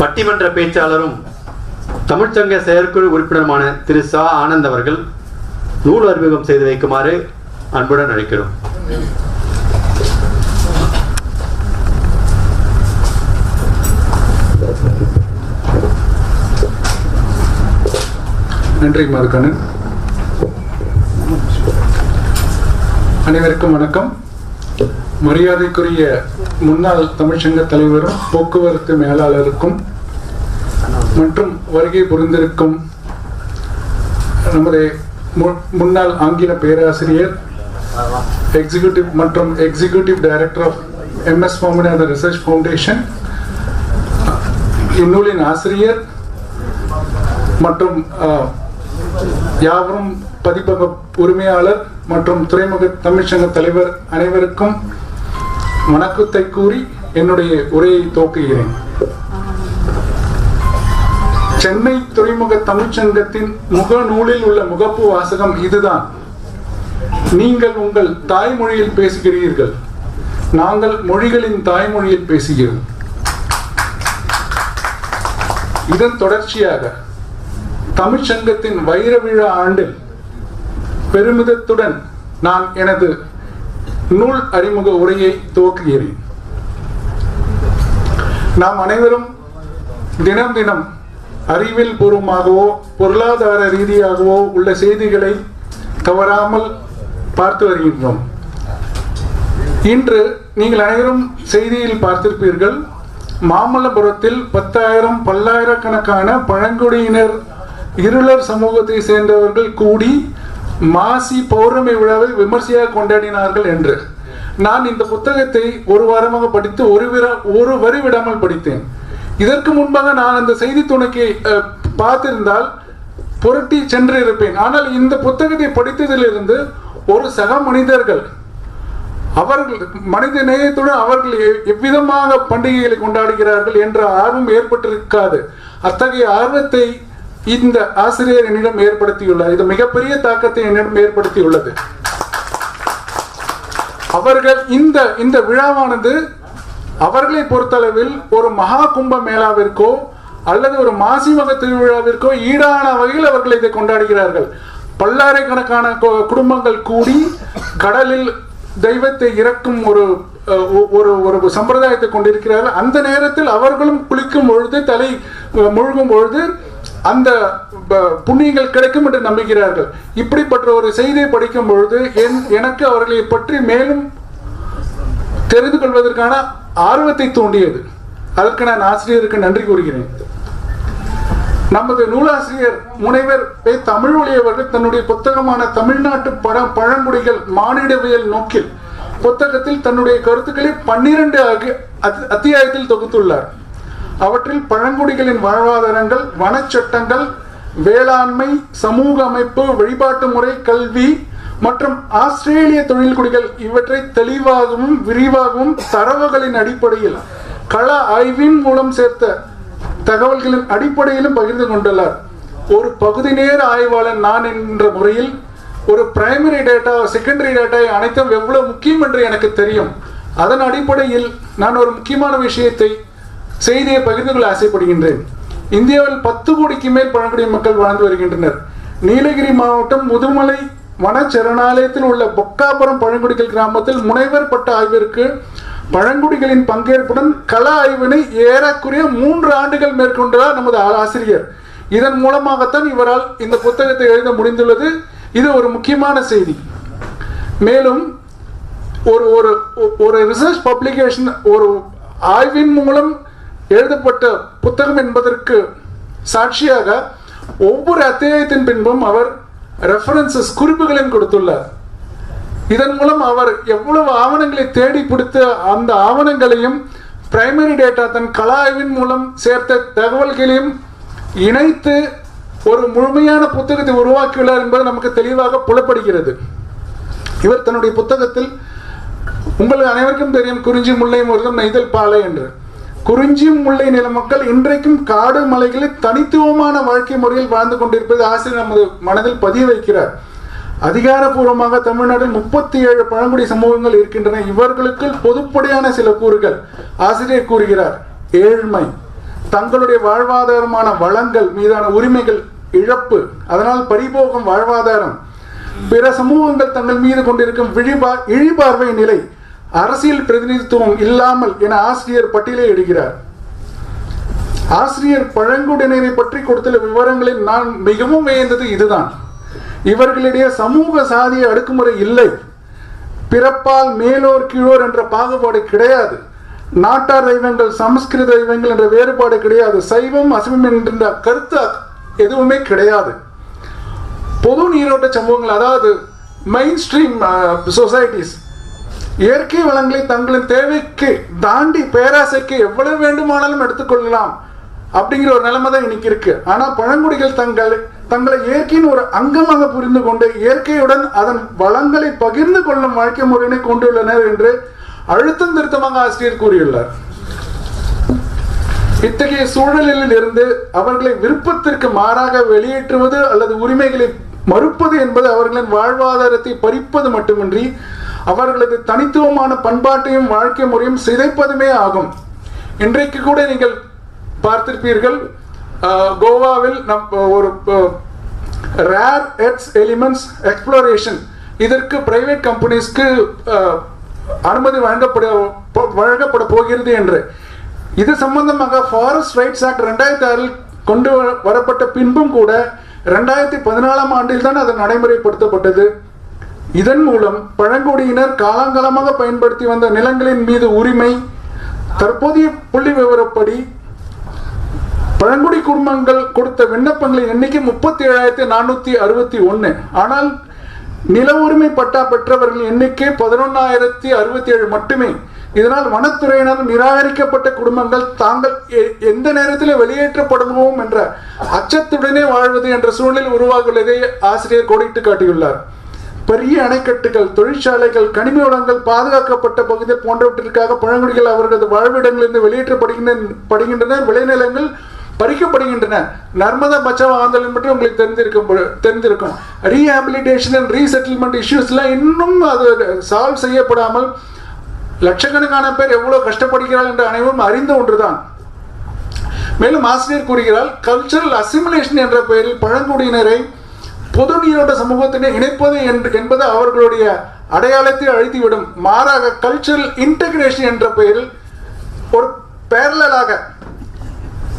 பட்டிமன்ற பேச்சாளரும் தமிழ்ச்சங்க செயற்குழு உறுப்பினருமான திரு சா. ஆனந்த் அவர்கள் நூல் அறிமுகம் செய்து வைக்குமாறு அன்புடன் அழைக்கிறோம். நன்றி மருக்கண்ணன் அனைவருக்கும் வணக்கம். மரியாதைக்குரிய முன்னாள் தமிழ்ச்சங்க தலைவரும் போக்குவரத்து மேலாளருக்கும் மற்றும் வருகை புரிந்திருக்கும் நமது மு- முன்னாள் ஆங்கில பேராசிரியர் எக்ஸிகியூட்டிவ் மற்றும் executive director of MS Swaminathan research foundation இந்நூலின் ஆசிரியர் மற்றும் யாவரும் பதிப்பக உரிமையாளர் மற்றும் துறைமுக தமிழ்ச்சங்க தலைவர் அனைவருக்கும் வணக்கத்தை கூறி என்னுடைய உரையை துவக்குகிறேன். சென்னை துறைமுக தமிழ்ச்சங்கத்தின் முகநூலில் உள்ள முகப்பு வாசகம் இதுதான். நீங்கள் உங்கள் தாய்மொழியில் பேசுகிறீர்கள். நாங்கள் மொழிகளின் தாய்மொழியில் பேசுகிறோம். இதன் தொடர்ச்சியாக தமிழ்ச்சங்கத்தின் வைர விழா ஆண்டில் பெருமிதத்துடன் நான் எனது நூல் அறிமுக உரையை துவக்குகிறேன். நாம் அனைவரும் தினம் தினம் அறிவியல் பூர்வமாகவோ பொருளாதார ரீதியாகவோ உள்ள செய்திகளை தவறாமல் பார்த்து வருகின்றோம். இன்று நீங்கள் அனைவரும் செய்தியில் பார்த்திருப்பீர்கள் மாமல்லபுரத்தில் பத்தாயிரம் பல்லாயிரக்கணக்கான பழங்குடியினர் இருளர் சமூகத்தை சேர்ந்தவர்கள் கூடி மாசி பௌர்ணமி விழாவை விமர்சையாக கொண்டாடினார்கள் என்று. நான் இந்த புத்தகத்தை ஒரு வாரமாக படித்து ஒரு விர ஒரு வரி விடாமல் படித்தேன். இதற்கு முன்பாக நான் அந்த செய்தி துணைக்கு பார்த்திருந்தால் புரட்டி சென்று இருப்பேன் ஆனால் இந்த புத்தகத்தை படித்ததிலிருந்து ஒரு சக மனிதர்கள் அவர்கள் மனித நேயத்துடன் அவர்கள் எவ்விதமாக பண்டிகைகளை கொண்டாடுகிறார்கள் என்ற ஆர்வம் ஏற்பட்டிருக்காது. அத்தகைய ஆர்வத்தை இந்த ஆசிரியர் என்னிடம் ஏற்படுத்தியுள்ளார் இது மிகப்பெரிய தாக்கத்தை என்னிடம் ஏற்படுத்தியுள்ளது. அவர்கள் இந்த இந்த விழாவானது அவர்களை பொறுத்தளவில் ஒரு மகா கும்ப மேளாவிற்கோ அல்லது ஒரு மாசி மக திருவிழாவிற்கோ ஈடான வகையில் அவர்கள் இதை கொண்டாடுகிறார்கள். பல்லாயிரக்கணக்கான கு- குடும்பங்கள் கூடி கடலில் தெய்வத்தை இறக்கும் ஒரு அஹ், ஒ- ஒரு ஒரு சம்பிரதாயத்தை கொண்டிருக்கிறார்கள். அந்த நேரத்தில் அவர்களும் குளிக்கும் பொழுது தலை முழுகும் பொழுது அந்த புண்ணியங்கள் கிடைக்கும் என்று நம்புகிறார்கள். இப்படிப்பட்ட ஒரு செய்தியை படிக்கும் பொழுது என் எனக்கு அவர்களை பற்றி மேலும் தெரிந்து கொள்வதற்கான ஆர்வத்தை தூண்டியது. அதற்கு நான் ஆசிரியருக்கு நன்றி கூறுகிறேன். நமது நூலாசிரியர் முனைவர் பே தமிழ் அவர்கள் தன்னுடைய புத்தகமான தமிழ்நாட்டு பழ பழங்குடிகள் மானிடவியல் நோக்கில் புத்தகத்தில் தன்னுடைய கருத்துக்களை பன்னிரண்டு அத்தியாயத்தில் தொகுத்துள்ளார். அவற்றில் பழங்குடிகளின் வாழ்வாதாரங்கள் வனச்சட்டங்கள் வேளாண்மை சமூக அமைப்பு வழிபாட்டு முறை கல்வி மற்றும் ஆஸ்திரேலிய தொழில்குடிகள் இவற்றை தெளிவாகவும் விரிவாகவும் தரவுகளின் அடிப்படையில் கள ஆய்வின் மூலம் சேர்த்த தகவல்களின் அடிப்படையிலும் பகிர்ந்து கொண்டுள்ளார். ஒரு பகுதி நேர ஆய்வாளர் நான் என்ற முறையில் ஒரு பிரைமரி டேட்டா செகண்டரி டேட்டா அனைத்தும் எவ்வளவு முக்கியம் என்று எனக்கு தெரியும். அதன் அடிப்படையில் நான் ஒரு முக்கியமான விஷயத்தை செய்தியை பகிர்ந்து கொள்ள ஆசைப்படுகின்றேன். இந்தியாவில் பத்து கோடிக்கு மேல் பழங்குடி மக்கள் வாழ்ந்து வருகின்றனர். நீலகிரி மாவட்டம் முதுமலை வன சரணாலயத்தில் உள்ள பொக்காபுரம் பழங்குடிகள் கிராமத்தில் முனைவர் பட்ட ஆய்விற்கு பழங்குடிகளின் பங்கேற்புடன் கள ஆய்வினை ஏறக்குறைய மூன்று ஆண்டுகள் மேற்கொண்டார் நமது ஆசிரியர். இதன் மூலமாகத்தான் இவரால் இந்த புத்தகத்தை எழுத முடிந்துள்ளது. இது ஒரு முக்கியமான செய்தி. மேலும் ஒரு ஒரு ஒரு ரிசர்ச் பப்ளிகேஷன் ஒரு ஆய்வின் மூலம் எழுதப்பட்ட புத்தகம் என்பதற்கு சாட்சியாக ஒவ்வொரு அத்தியாயத்தின் பின்பும் அவர் ரெஃபரன்சஸ் குறிப்புகளையும் கொடுத்துள்ளார். இதன் மூலம் அவர் எவ்வளவு ஆவணங்களை தேடி பிடித்து அந்த ஆவணங்களையும் பிரைமரி டேட்டா தன் கல ஆய்வின் மூலம் சேர்த்த தகவல்களையும் இணைத்து ஒரு முழுமையான புத்தகத்தை உருவாக்கியுள்ளார் என்பது நமக்கு தெளிவாக புலப்படுகிறது. இவர் தன்னுடைய புத்தகத்தில் உங்களுக்கு அனைவருக்கும் தெரியும் குறிஞ்சி முல்லை முருகன் நெய்தல் பாலை என்று. குறிஞ்சி முல்லை நில மக்கள் இன்றைக்கும் காடு மலைகளில் தனித்துவமான வாழ்க்கை முறையில் வாழ்ந்து கொண்டிருப்பது ஆசிரியர் நமது மனதில் பதிய வைக்கிறார். அதிகாரப்பூர்வமாக தமிழ்நாட்டில் முப்பத்தி ஏழு பழங்குடி சமூகங்கள் இருக்கின்றன. இவர்களுக்கு பொதுப்படையான சில கூறுகள் ஆசிரியர் கூறுகிறார். ஏழ்மை தங்களுடைய வாழ்வாதாரமான வளங்கள் மீதான உரிமைகள் இழப்பு அதனால் பரிபோகம் வாழ்வாதாரம். பிற சமூகங்கள் தங்கள் மீது கொண்டிருக்கும் விழிபா இழிபார்வை நிலை அரசியல் பிரதிநிதித்துவம் இல்லாமல் என ஆசிரியர் பட்டியலை எடுக்கிறார். ஆசிரியர் பழங்குடியினரை பற்றி கொடுத்துள்ள விவரங்களில் நான் மிகவும் வியந்தது இதுதான். இவர்களிடையே சமூக சாதிய அடுக்குமுறை இல்லை. பிறப்பால் மேலோர் கீழோர் என்ற பாகுபாடு கிடையாது. நாட்டார் தெய்வங்கள் சமஸ்கிருத தெய்வங்கள் என்ற வேறுபாடு கிடையாது. சைவம் அசைவம் என்ற கருத்து எதுவுமே கிடையாது. பொது நீரோட்ட சமூகங்கள் அதாவது மெயின் ஸ்ட்ரீம் சொசைட்டிஸ் இயற்கை வளங்களை தங்களின் தேவைக்கு தாண்டி பேராசைக்கு எவ்வளவு வேண்டுமானாலும் எடுத்துக்கொள்ளலாம் அப்படிங்கிற ஒரு நிலைமை தான் இன்னைக்கு இருக்கு. ஆனா பழங்குடிகள் தங்கள் தங்களை இயற்கையின் ஒரு அங்கமாக புரிந்து கொண்டு இயற்கையுடன் அதன் வளங்களை பகிர்ந்து கொள்ளும் வாழ்க்கை முறையினை கொண்டுள்ளனர் என்று அழுத்தம் திருத்தமாக ஆசிரியர் கூறியுள்ளார். இத்தகைய சூழலில் இருந்து அவர்களை விருப்பத்திற்கு மாறாக வெளியேற்றுவது அல்லது உரிமைகளை மறுப்பது என்பது அவர்களின் வாழ்வாதாரத்தை பறிப்பது மட்டுமின்றி அவர்களது தனித்துவமான பண்பாட்டையும் வாழ்க்கை முறையும் சிதைப்பதுமே ஆகும். இன்றைக்கு கூட நீங்கள் பார்த்திருப்பீர்கள் கோவாவில் நம் ஒரு ரேர் எர்த்ஸ் எலிமெண்ட்ஸ் எக்ஸ்ப்ளோரேஷன் இதற்கு பிரைவேட் கம்பெனிஸ்க்கு அனுமதி வழங்கப்பட வழங்கப்பட போகிறது என்று. இது சம்பந்தமாக ஃபாரஸ்ட் ரைட்ஸ் ஆக்ட் ரெண்டாயிரத்தி ஆறில் கொண்டு வரப்பட்ட பின்பும் கூட ரெண்டாயிரத்தி பதினாலாம் ஆண்டில் தான் அது நடைமுறைப்படுத்தப்பட்டது. இதன் மூலம் பழங்குடியினர் காலங்காலமாக பயன்படுத்தி வந்த நிலங்களின் மீது உரிமை தற்போதைய புள்ளி விவரப்படி பழங்குடி குடும்பங்கள் கொடுத்த விண்ணப்பங்களின் எண்ணிக்கை முப்பத்தி ஏழாயிரத்தி நானூத்தி அறுபத்தி ஒன்னு. ஆனால் நில உரிமை பட்டா பெற்றவர்களின் எண்ணிக்கை பதினொன்னாயிரத்தி அறுபத்தி ஏழு மட்டுமே. இதனால் வனத்துறையினர் நிராகரிக்கப்பட்ட குடும்பங்கள் தாங்கள் எ- எந்த நேரத்தில் வெளியேற்றப்படுவோம் என்ற அச்சத்துடனே வாழ்வது என்ற சூழ்நிலை உருவாகியுள்ளதை ஆசிரியர் கோடிட்டு காட்டியுள்ளார். பெரிய அணைக்கட்டுகள் தொழிற்சாலைகள் கனிம வளங்கள் பாதுகாக்கப்பட்ட பகுதிகள் போன்றவற்றிற்காக பழங்குடிகள் அவர்களது வாழ்விடங்களிலிருந்து வெளியேற்றப்படுகின்றனர் விளைநிலங்கள் பறிக்கப்படுகின்றன. நர்மதா பச்சாவ் ஆந்தோலன் பற்றி உங்களுக்கு தெரிந்திருக்கும் பொழு- தெரிந்திருக்கும். ரீஹாபிலிட்டேஷன் அண்ட் ரீசெட்டில்மெண்ட் இஷ்யூஸ்லாம் இன்னும் அது சால்வ் செய்யப்படாமல் லட்சக்கணக்கான பேர் எவ்வளோ கஷ்டப்படுகிறார்கள் என்று அனைவரும் அறிந்த ஒன்றுதான். மேலும் ஆசிரியர் கூறுகிறார் கல்ச்சரல் அசிமுலேஷன் என்ற பெயரில் பழங்குடியினரை பொது நீரோட்ட சமூகத்தினை இணைப்பது என்று- என்பது அவர்களுடைய அடையாளத்தை அழுத்திவிடும். மாறாக கல்ச்சரல் இன்டகிரேஷன் என்ற பெயரில் ஒரு பேரலாக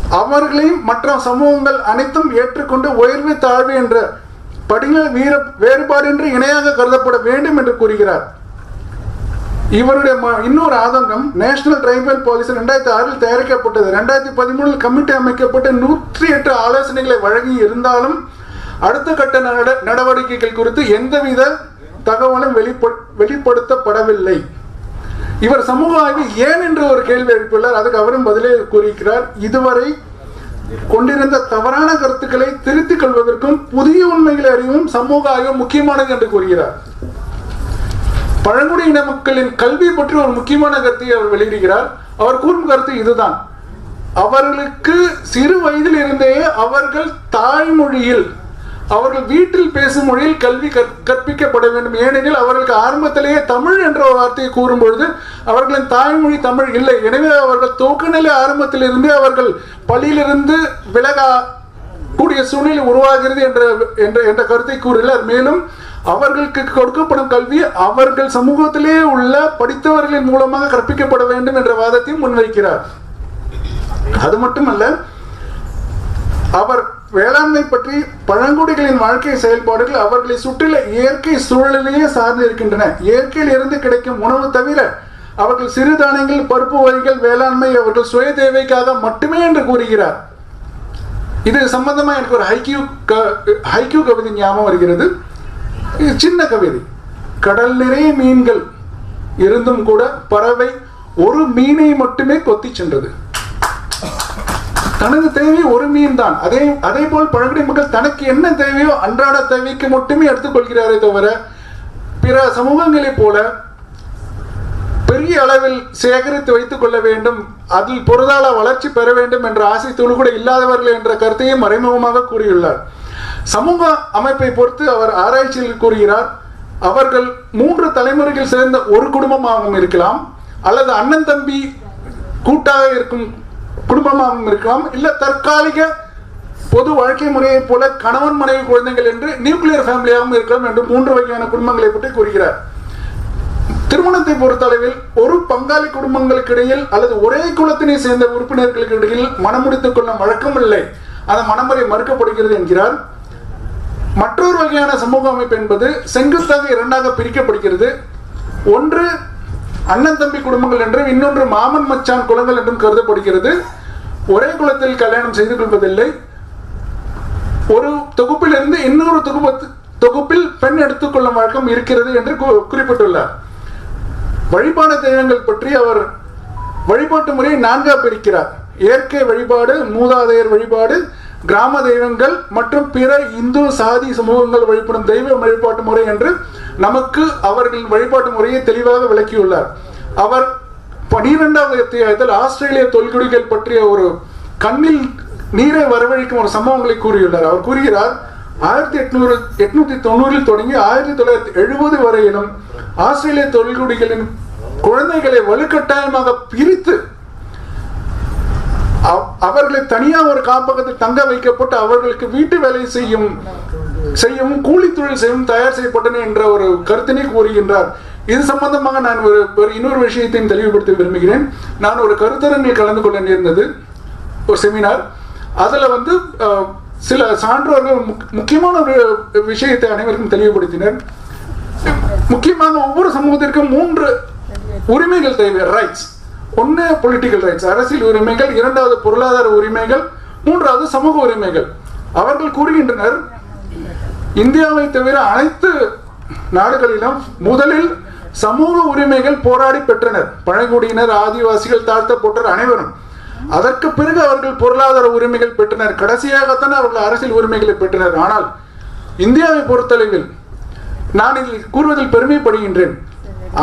அவர்களையும் மற்ற சமூகங்கள் அனைத்தும் ஏற்றுக்கொண்டு உயர்வு தாழ்வு என்ற படிகள் வீர வேறுபாடின்றி இணையாக கருதப்பட வேண்டும் என்று கூறுகிறார். இவருடைய ம- இன்னொரு ஆதங்கம் நேஷனல் ட்ரைபல் பாலிசி ரெண்டாயிரத்தி ஆறில் தயாரிக்கப்பட்டது. ரெண்டாயிரத்தி பதிமூணில் கமிட்டி அமைக்கப்பட்டு நூற்றி எட்டு ஆலோசனைகளை வழங்கி இருந்தாலும் அடுத்த கட்ட நட- நடவடிக்கைகள் குறித்து எந்தவித தகவலும் வெளிப்படுத்தப்படவில்லை. இவர் சமூக ஆய்வு ஏன் என்று ஒரு கேள்வி எழுப்பியுள்ளார். அதுக்கு அவரும் பதிலே கூறியிருக்கிறார். இதுவரை கொண்டிருந்த தவறான கருத்துக்களை திருத்திக் கொள்வதற்கும் புதிய உண்மைகளை அறிவும் சமூக ஆய்வு முக்கியமானது என்று கூறுகிறார். பழங்குடி இன மக்களின் கல்வி பற்றி ஒரு முக்கியமான கருத்தை அவர் வெளியிடுகிறார். அவர் கூறும் கருத்து இதுதான். அவர்களுக்கு சிறு வயதில் இருந்தே அவர்கள் தாய்மொழியில் அவர்கள் வீட்டில் பேசும் மொழியில் கல்வி கற்- கற்பிக்கப்பட வேண்டும். ஏனெனில் அவர்களுக்கு ஆரம்பத்திலேயே தமிழ் என்ற ஒரு வார்த்தையை கூறும் பொழுது அவர்களின் தாய்மொழி தமிழ் இல்லை. எனவே அவர்கள் துவக்கநிலை ஆரம்பத்திலிருந்தே அவர்கள் பள்ளியிலிருந்து விலக கூடிய சூழ்நிலை உருவாகிறது என்ற என்ற என்ற கருத்தை கூறுகிறார் மேலும் அவர்களுக்கு கொடுக்கப்படும் கல்வி அவர்கள் சமூகத்திலே உள்ள படித்தவர்களின் மூலமாக கற்பிக்கப்பட வேண்டும் என்ற வாதத்தையும் முன்வைக்கிறார். அது மட்டுமல்ல அவர் வேளாண்மை பற்றி பழங்குடிகளின் வாழ்க்கை செயல்பாடுகள் அவர்களை சுற்றில இயற்கை சூழலிலேயே சார்ந்து இருக்கின்றன. இயற்கையில் இருந்து கிடைக்கும் உணவு தவிர அவர்கள் சிறுதானியங்கள் பருப்பு வகைகள் வேளாண்மை அவர்கள் சுய தேவைக்காக மட்டுமே என்று கூறுகிறார். இது சம்பந்தமா எனக்கு ஒரு ஹைக்யூ க ஹைக்யூ கவிதை ஞாபகம் வருகிறது. சின்ன கவிதை. கடல் நிறைய மீன்கள் இருந்தும் கூட பறவை ஒரு மீனை மட்டுமே கொத்தி சென்றது. தனது தேவை ஒரு மீன் தான் அதே அதே போல் பழங்குடி மக்கள் தனக்கு என்ன தேவையோ அன்றாட தேவைக்கு மட்டுமே எடுத்துக்கொள்கிறாரே தவிர பிற சமூகங்களைப் போல பெரிய அளவில் சேகரித்து வைத்துக் கொள்ள வேண்டும் அதில் பொருளாதார வளர்ச்சி பெற வேண்டும் என்ற ஆசை துளி கூட இல்லாதவர்கள் என்ற கருத்தையும் மறைமுகமாக கூறியுள்ளார். சமூக அமைப்பை பொறுத்து அவர் ஆராய்ச்சியில் கூறுகிறார் அவர்கள் மூன்று தலைமுறைகள் சேர்ந்த ஒரு குடும்பமாகவும் இருக்கலாம் அல்லது அண்ணன் தம்பி கூட்டாக இருக்கும் குடும்பமாகவும் இருக்கலாம் இல்ல தற்காலிக பொது வாழ்க்கை முறையைப் போல கணவன் மனைவி குழந்தைகள் என்று நியூக்ளியர் ஃபேமிலியாகவும் இருக்கலாம் என்று மூன்று வகையான குடும்பங்களை பற்றி கூறுகிறார். திருமணத்தை பொறுத்தளவில் ஒரு பங்காளி குடும்பங்களுக்கு இடையில் அல்லது ஒரே குலத்தினை சேர்ந்த உறுப்பினர்களுக்கு இடையில் மனமுடித்துக் கொள்ளும் வழக்கம் இல்லை அந்த மனமுறை மறுக்கப்படுகிறது என்கிறார். மற்றொரு வகையான சமூக அமைப்பு என்பது செங்குத்தாக இரண்டாக பிரிக்கப்படுகிறது. ஒன்று அண்ணன் தம்பி குடும்பங்கள் என்றும் இன்னொன்று மாமன் மச்சான் குலங்கள் என்றும் கருதப்படுகிறது. ஒரே குலத்தில் கல்யாணம் செய்து கொள்வதில்லை. ஒரு தொகுப்பிலிருந்து இன்னொரு தொகுப்பு தொகுப்பில் பெண் எடுத்துக்கொள்ளும் வழக்கம் இருக்கிறது என்று குறிப்பிட்டுள்ளார். வழிபாடு தெய்வங்கள் பற்றி அவர் வழிபாட்டு முறையை நான்காக பிரிக்கிறார். இயற்கை வழிபாடு மூதாதையர் வழிபாடு கிராம தெய்வங்கள் மற்றும் பிற இந்து சாதி சமூகங்கள் வழிபடும் தெய்வ வழிபாட்டு முறை என்று நமக்கு அவர்கள் வழிபாட்டு முறையை தெளிவாக விளக்கியுள்ளார். அவர் பனிரெண்டாவது அத்தியாயத்தில் ஆஸ்திரேலிய தொல்குடிகள் பற்றிய ஒரு கண்ணில் நீரை வரவழைக்கும் ஒரு சம்பவங்களை கூறியுள்ளார். அவர் கூறுகிறார் ஆயிரத்தி எட்நூறு எட்நூத்தி தொண்ணூறில் தொடங்கி ஆயிரத்தி தொள்ளாயிரத்தி எழுபது வரையிலும் ஆஸ்திரேலிய தொல்குடிகளின் குழந்தைகளை வலுக்கட்டாயமாக பிரித்து அவர்களை தனியா ஒரு காப்பகத்தில் தங்க வைக்கப்பட்டு அவர்களுக்கு வீட்டு வேலை செய்யும் செய்யவும் கூலி தொழில் செய்யவும் தயார் செய்யப்பட்டன என்ற ஒரு கருத்தினை கூறுகின்றார். இது சம்பந்தமாக நான் ஒரு ஒரு இன்னொரு விஷயத்தையும் தெளிவுபடுத்த விரும்புகிறேன். நான் ஒரு கருத்தரங்கில் கலந்து கொள்ள நேர்ந்தது. ஒரு செமினார் அதில் வந்து சில சான்றோர்கள் முக்- முக்கியமான ஒரு விஷயத்தை அனைவருக்கும் தெளிவுபடுத்தினர். முக்கியமாக ஒவ்வொரு சமூகத்திற்கும் மூன்று உரிமைகள் தேவை. ரைட்ஸ் ஒன்று பொலிட்டிக்கல் ரைட்ஸ் அரசியல் உரிமைகள் இரண்டாவது பொருளாதார உரிமைகள் மூன்றாவது சமூக உரிமைகள். அவர்கள் கூறுகின்றனர் இந்தியாவை தவிர அனைத்து நாடுகளிலும் முதலில் சமூக உரிமைகள் போராடி பெற்றனர். பழங்குடியினர் ஆதிவாசிகள் தாழ்த்தப்பட்டோர் அனைவரும். அதற்கு பிறகு அவர்கள் பொருளாதார உரிமைகள் பெற்றனர். கடைசியாகத்தான் அவர்கள் அரசியல் உரிமைகளை பெற்றனர். ஆனால் இந்தியாவை பொறுத்தளவில் நான் இதில் கூறுவதில் பெருமைப்படுகின்றேன்.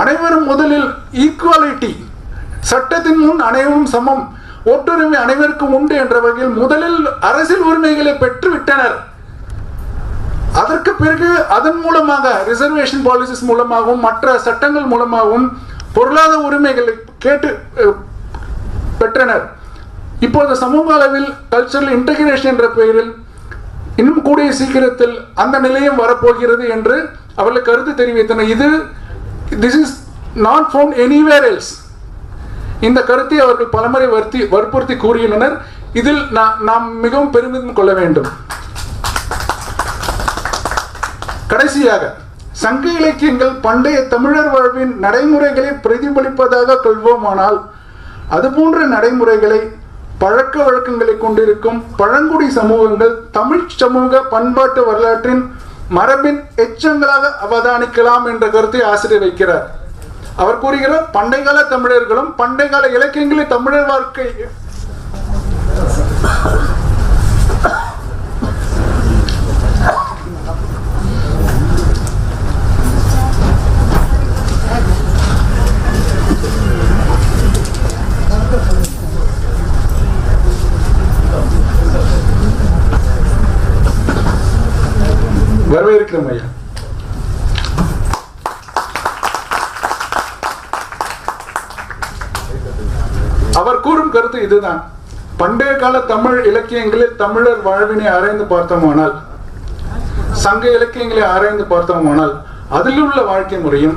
அனைவரும் முதலில் ஈக்குவாலிட்டி சட்டத்தின் முன் அனைவரும் சமம். ஒட்டுரிமை அனைவருக்கும் உண்டு என்ற வகையில் முதலில் அரசியல் உரிமைகளை பெற்று விட்டனர் அதற்கு பிறகு அதன் மூலமாக ரிசர்வேஷன் பாலிசிஸ் மூலமாகவும் மற்ற சட்டங்கள் மூலமாகவும் பொருளாதார உரிமைகளை கேட்டு பெற்றனர். இப்போது சமூக அளவில் கல்ச்சரல் இன்டகிரேஷன் என்ற பெயரில் இன்னும் கூடிய சீக்கிரத்தில் அந்த நிலையம் வரப்போகிறது என்று அவர்கள் கருத்து தெரிவித்தனர். இது this is not found anywhere else இந்த கருத்தை அவர்கள் பலமுறை வருத்தி வற்புறுத்தி கூறியுள்ளனர். இதில் நா- நாம் மிகவும் பெருமிதம் கொள்ள வேண்டும். கடைசியாக சங்க இலக்கியங்கள் பண்டைய தமிழர் வாழ்வின் நடைமுறைகளை பிரதிபலிப்பதாக கொள்வோமானால் அதுபோன்ற நடைமுறைகளை பழக்க வழக்கங்களை கொண்டிருக்கும் பழங்குடி சமூகங்கள் தமிழ் சமூக பண்பாட்டு வரலாற்றின் மரபின் எச்சங்களாக அவதானிக்கலாம் என்ற கருத்தை ஆசிரியர் வைக்கிறார். அவர் கூறுகிறார் பண்டைக்கால தமிழர்களும் பண்டைக்கால இலக்கியங்களில் தமிழர் வாழ்க்கை. வரவேற்கிறோம் ஐயா அவர் கூறும் கருத்து இதுதான். பண்டைய கால தமிழ் இலக்கியங்களில் தமிழர் வாழ்வினை ஆராய்ந்து பார்த்தோமானால் சங்க இலக்கியங்களை ஆராய்ந்து பார்த்தோமானால் அதில் உள்ள வாழ்க்கை முறையும்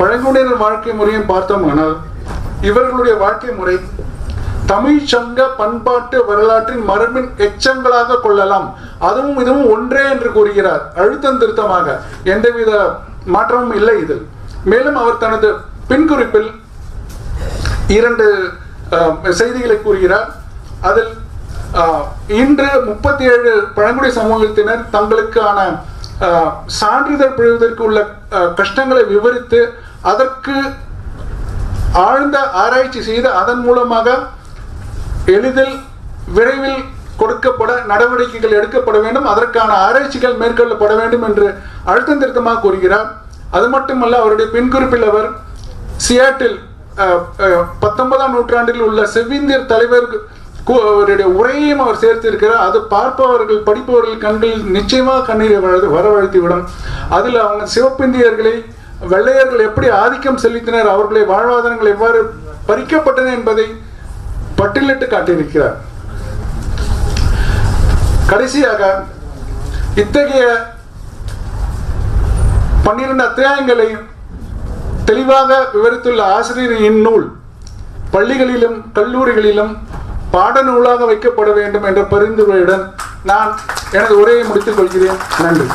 பழங்குடியினர் வாழ்க்கை முறையும் பார்த்தோமானால் இவர்களுடைய வாழ்க்கை முறை தமிழ் சங்க பண்பாட்டு வரலாற்றின் மரபின் எச்சங்களாக கொள்ளலாம். அதுவும் இதுவும் ஒன்றே என்று கூறுகிறார். அழுத்தம் திருத்தமாக. எந்தவித மாற்றமும் இல்லை இதில். மேலும் அவர் தனது பின்குறிப்பில் இரண்டு செய்திகளை கூறுகிறார். அதில் இன்று முப்பத்தி ஏழு பழங்குடி சமூகத்தினர் தங்களுக்கான சான்றிதழ் பெறுவதற்கு உள்ள கஷ்டங்களை விவரித்து அதற்கு ஆழ்ந்த ஆராய்ச்சி செய்து அதன் மூலமாக எளிதில் விரைவில் கொடுக்கப்பட நடவடிக்கைகள் எடுக்கப்பட வேண்டும். அதற்கான ஆராய்ச்சிகள் மேற்கொள்ளப்பட வேண்டும் என்று அழுத்தம் திருத்தமாக கூறுகிறார். அது மட்டுமல்ல அவருடைய பின்குறிப்பில் அவர் சியாட்டில் பத்தொன்பதாம் நூற்றாண்டில் உள்ள செவ்விந்தியர் தலைவர் அவருடைய உரையையும் அவர் சேர்த்திருக்கிறார். அது பார்ப்பவர்கள் படிப்பவர்கள் கண்களில் நிச்சயமாக கண்ணீரை வர- வரவழைத்துவிடும் அதில் அவங்க சிவப்பிந்தியர்களை வெள்ளையர்கள் எப்படி ஆதிக்கம் செலுத்தினர் அவர்களை வாழ்வாதாரங்கள் எவ்வாறு பறிக்கப்பட்டன என்பதை பட்டியலிட்டு காட்டியிருக்கிறார். கடைசியாக இத்தகைய பன்னிரண்டு அத்தியாயங்களையும் தெளிவாக விவரித்துள்ள ஆசிரியரின் நூல் பள்ளிகளிலும் கல்லூரிகளிலும் பாடநூலாக வைக்கப்பட வேண்டும் என்ற பரிந்துரையுடன் நான் எனது உரையை முடித்துக் கொள்கிறேன். நன்றி.